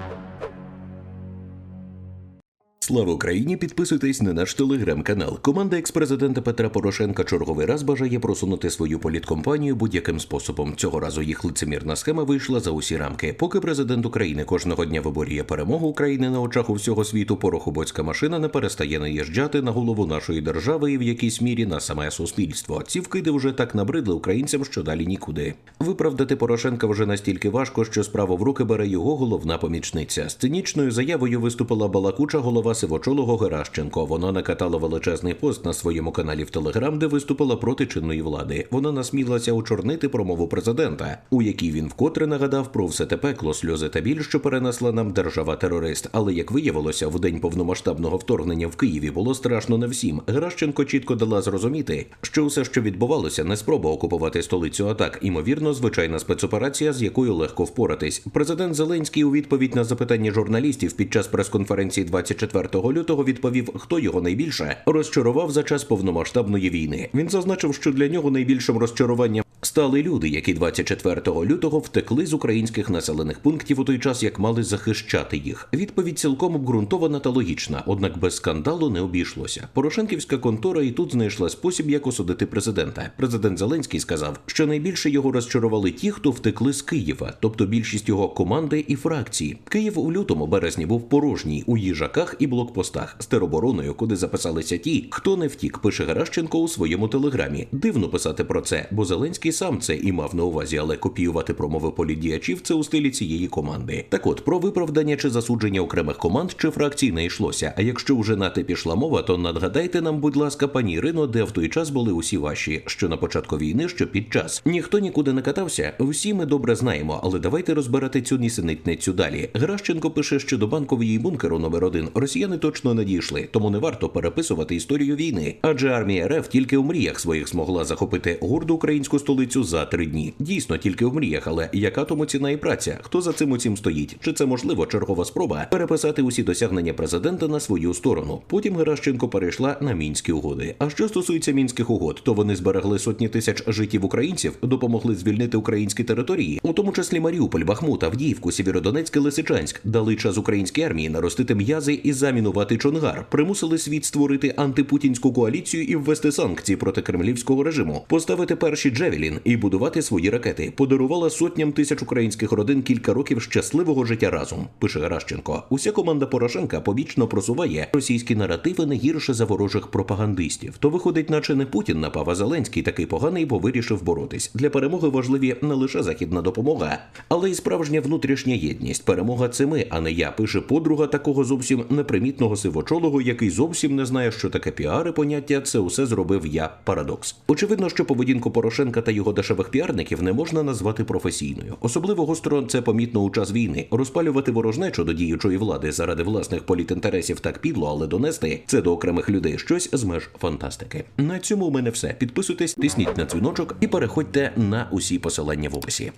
Thank you. Слава Україні! Підписуйтесь на наш телеграм-канал. Команда екс-президента Петра Порошенка черговий раз бажає просунути свою політкомпанію будь-яким способом. Цього разу їх лицемірна схема вийшла за усі рамки. Поки президент України кожного дня виборює перемогу України на очах у всього світу, порохоботська машина не перестає наїжджати на голову нашої держави і в якійсь мірі на саме суспільство. Ці вкиди вже так набридли українцям, що далі нікуди. Виправдати Порошенка вже настільки важко, що справу в руки бере його головна помічниця. З цинічною заявою виступила балакуча голова сивочолого Геращенко. Вона накатала величезний пост на своєму каналі в Телеграм, де виступила проти чинної влади. Вона насмілася учорнити промову президента, у якій він вкотре нагадав про все те пекло, сльози та біль, що перенесла нам держава-терорист. Але як виявилося, в день повномасштабного вторгнення в Києві було страшно не всім. Геращенко чітко дала зрозуміти, що усе, що відбувалося, не спроба окупувати столицю, а так, імовірно, звичайна спецоперація, з якою легко впоратись. Президент Зеленський у відповідь на запитання журналістів під час прес-конференції 24 лютого відповів, хто його найбільше розчарував за час повномасштабної війни. Він зазначив, що для нього найбільшим розчаруванням стали люди, які 24 лютого втекли з українських населених пунктів у той час, як мали захищати їх. Відповідь цілком обґрунтована та логічна, однак без скандалу не обійшлося. Порошенківська контора і тут знайшла спосіб, як осудити президента. Президент Зеленський сказав, що найбільше його розчарували ті, хто втекли з Києва, тобто більшість його команди і фракції. Київ у лютому березні був порожній у їжаках і блокпостах з теробороною, куди записалися ті, хто не втік. Пише Геращенко у своєму телеграмі. Дивно писати про це, бо Зеленський сам це і мав на увазі, але копіювати промови політдіячів це у стилі цієї команди. Так от про виправдання чи засудження окремих команд чи фракцій не йшлося. А якщо вже на те пішла мова, то надгадайте нам, будь ласка, пані Ірино, де в той час були усі ваші, що на початку війни, що під час. Ніхто нікуди не катався. Всі ми добре знаємо, але давайте розбирати цю нісенітницю далі. Гращенко пише, що до банкової бункеру номер один росіяни точно не дійшли, тому не варто переписувати історію війни. Адже армія РФ тільки у мріях своїх змогла захопити горду українську столицю за три дні. Дійсно, тільки в мріях, але яка тому ціна і праця? Хто за цим усім стоїть? Чи це можливо чергова спроба переписати усі досягнення президента на свою сторону? Потім Геращенко перейшла на мінські угоди. А що стосується мінських угод, то вони зберегли сотні тисяч життів українців, допомогли звільнити українські території, у тому числі Маріуполь, Бахмут, Авдіївку, Сєвєродонецьк Лисичанськ, дали час українській армії наростити м'язи і замінувати Чонгар, примусили світ створити антипутінську коаліцію і ввести санкції проти кремлівського режиму, поставити перші Джевелін і будувати свої ракети. Подарувала сотням тисяч українських родин кілька років щасливого життя разом. Пише Геращенко. Уся команда Порошенка побічно просуває російські наративи не гірше за ворожих пропагандистів. То виходить, наче не Путін напав, а Зеленський такий поганий, бо вирішив боротись. Для перемоги важливі не лише західна допомога, але й справжня внутрішня єдність. Перемога це ми, а не я. Пише подруга такого зовсім непримітного сивочолого, який зовсім не знає, що таке піари поняття. Це усе зробив я. Парадокс. Очевидно, що поведінку Порошенка та його дешевих піарників не можна назвати професійною. Особливо гостро це помітно у час війни. Розпалювати ворожнечу до діючої влади заради власних політінтересів так підло, але донести це до окремих людей щось з меж фантастики. На цьому у мене все. Підписуйтесь, тисніть на дзвіночок і переходьте на усі посилання в описі.